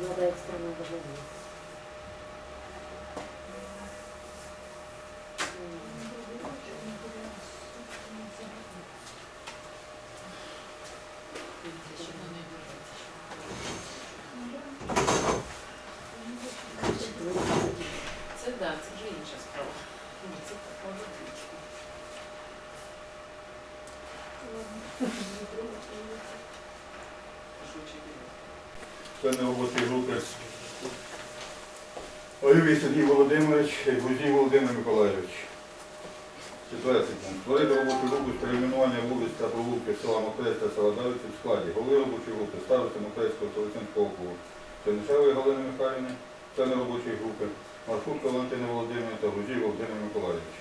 Надо экстренно договориться. Це да, це вже інша справа. Ні, Це так може бути. Швидше біля. Члени робочої групи. Олівій Сергій Володимирович, Гузій Володимир Миколайович. Четвертий пункт. Створити робочу групу з перейменування вулиць та провулки села Мокрець та села Давиці в складі. Голови робочої групи старости Мокрецького Солосинського округу. Чернишевої Галини Михайлівни, члени робочої групи, Маршутка Валентина Володимирівна та Гузій Володимир Миколайович.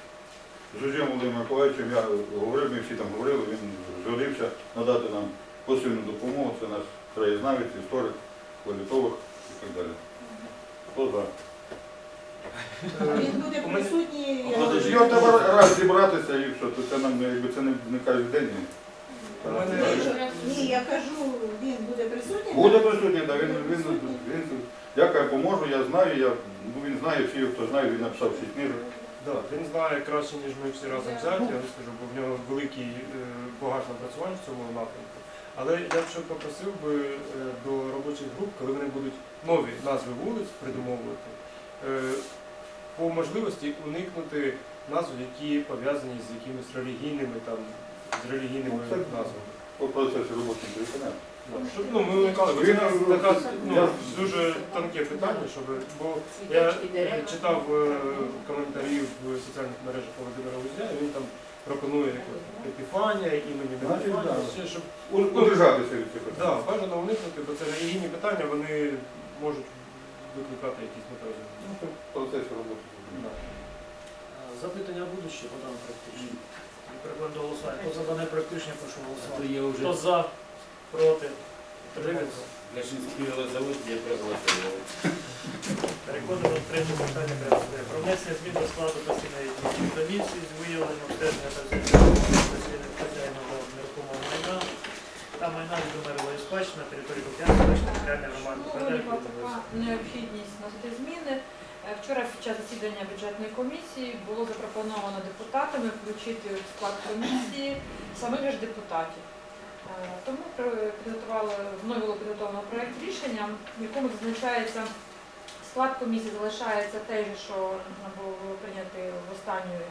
З Гузієм Володимиром Миколаївичем я говорив, ми всі там говорили, він згодився надати нам посильну допомогу. Це наш краєзнавець, історик, політолог і так далі. Хто за? Він буде присутній. я Його треба раз зібратися і то це нам не- якби це не, не кожен день. У мене- Ні, я кажу, він буде присутній. Буде присутній, да, він, він, він, він, я кажу, поможу, я знаю, я, ну, він знає, всі, хто знає, він написав всі книжок. Да, він знає краще, ніж ми всі разом взяті, я скажу, бо в нього великий е, багаж напрацювань в цьому напрямку. Але я б ще попросив би е, до робочих груп, коли вони будуть нові назви вулиць придумовувати, е, по можливості уникнути назв, які пов'язані з якимись релігійними там, з релігійними Ну, назвами. По робочого переконання. Щоб ну, ми уникали, бо це ну, така ну, дуже тонке питання, щоб бо я е, читав е, коментарі в соціальних мережах Володимира Гузя, і він там пропонує якось епіфанія, імені не епіфанія, ще, щоб У- Удержатися від цих да, бажано уникнути, бо це релігійні питання, вони можуть викликати якісь Ну, непорозуміння. це в процесі роботи. Да. Запитання будуть ще подам практично. До голосування. Хто за дане практичне, прошу голосувати. я Хто вже за, проти, утримався. Ляшинський завод, я проголосував. Переходимо до третього питання порядку. Про внесення змін до складу постійної діючої комісії з виявлення обстеження та взяття постійних хазяїного нерухомого майна та майна відомерної спадщини на території Бухянської територіальної громади. Ну, виникла така необхідність вносити зміни. Е, Вчора під час засідання бюджетної комісії було запропоновано депутатами включити в склад комісії самих ж депутатів. Е, Тому підготували, мною було підготовлено проєкт рішення, в якому зазначається, склад комісії залишається же, що було прийнято в останньої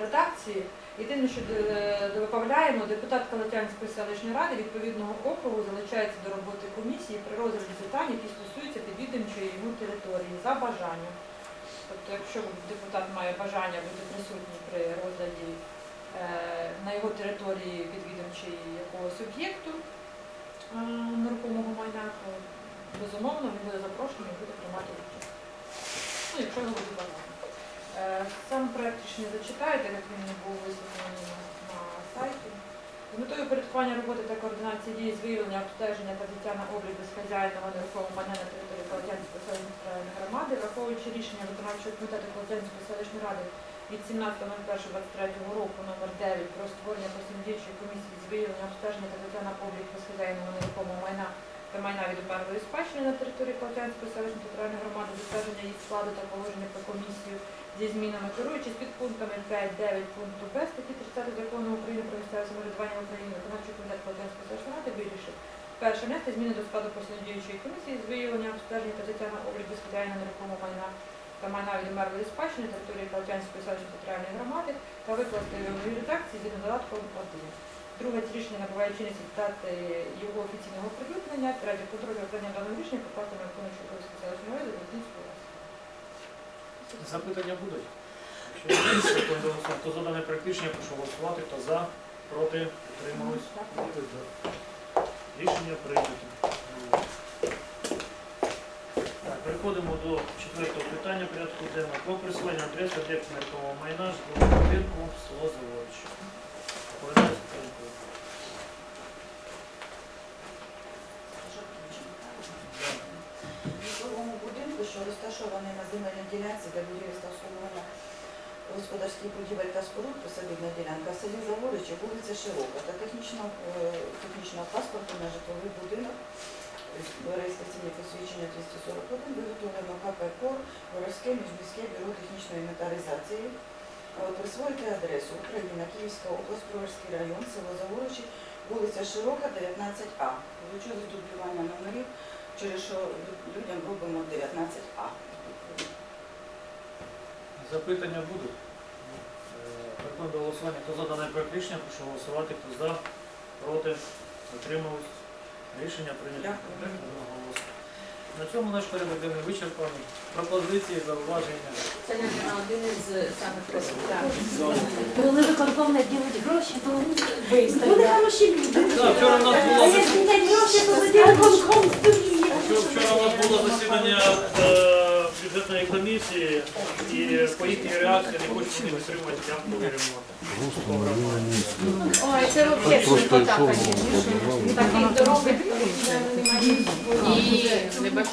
редакції. Єдине, що е, додаємо, депутат Калатянської селищної ради відповідного округу залучається до роботи комісії при розгляді питань, які стосуються підвідомчої йому території за бажанням. Тобто, якщо депутат має бажання бути присутній при е, його території підвідомчої якогось об'єкту е, нерухомого майна, то безумовно він буде запрошений і буде приймати участь. Ну, якщо його буде бажання. Е, Сам проект рішення зачитаєте, як він був висвітлений на, сайті. З метою порядкування роботи та координації дій з виявлення обстеження та взяття на облік безхазяйного нерухомого майна на території Колотянської селищної громади, враховуючи рішення виконавчого комітету Колотянської селищної ради від 17.01.23 року номер 9 про створення постійної комісії з виявлення обстеження та взяття на облік безхазяйного нерухомого майна та майна від умерлої спадщини на території Колотянської селищної територіальної громади, затвердження її складу та положення про комісію зі змінами, керуючись під пунктами 5-9 пункту Б статті 30 закону України про місцеве самоврядування в Україні, виконавчий комітет Колотянської селищної ради вирішив перше внести зміни до складу діючої комісії з виявлення обстеження та взяття на облік безхазяйного нерухомого майна та майна від умерлої спадщини території Колотянської селищної територіальної громади та викласти його в редакції згідно додатком 1. Друге, це рішення набуває чинності дати його офіційного оприлюднення. Третє, контроль виконання даного рішення покласти на виконуючу обов'язки селищної ради до Київської області. Запитання будуть? Якщо немає, до голосування. Хто за дане практичне, прошу голосувати. Хто за, проти, утримались. Рішення прийнято. Переходимо до четвертого питання порядку денного про присвоєння адреси об'єкту нерухомого майна з будинку село Заворичі. Житловому будинку, що розташований на земельній ділянці де будівництва обслуговування господарські будівель та споруд, посадибна ділянка в селі Заворичі, вулиця Широка та технічного, е, технічного паспорту на житловий будинок реєстраційне посвідчення 241 виготовлено КП «Кор» Воровське міжміське бюро технічної інвентаризації. Е, присвоїти адресу Україна, Київська область, Броварський район, село Загорочі, вулиця Широка, 19А. Вилучили дублювання номерів, через що людям робимо 19А. Запитання будуть. Е, переходимо до голосування. Хто за даний проект рішення, прошу голосувати, хто за, проти, отримались. Рішення прийнято одного голосу. На цьому наш порядок не вичерпаний. Пропозиції, зауваження. Це не один із е, самих Коли виконком ділить гроші, то Вони хороші люди. А було Вчора в нас було засідання. Е, бюджетної комісії і по їхній реакції не хочуть підтримувати ямковий ремонт. Ой, це взагалі що так, так, так, так, так, так, так, так, так, так, так, так,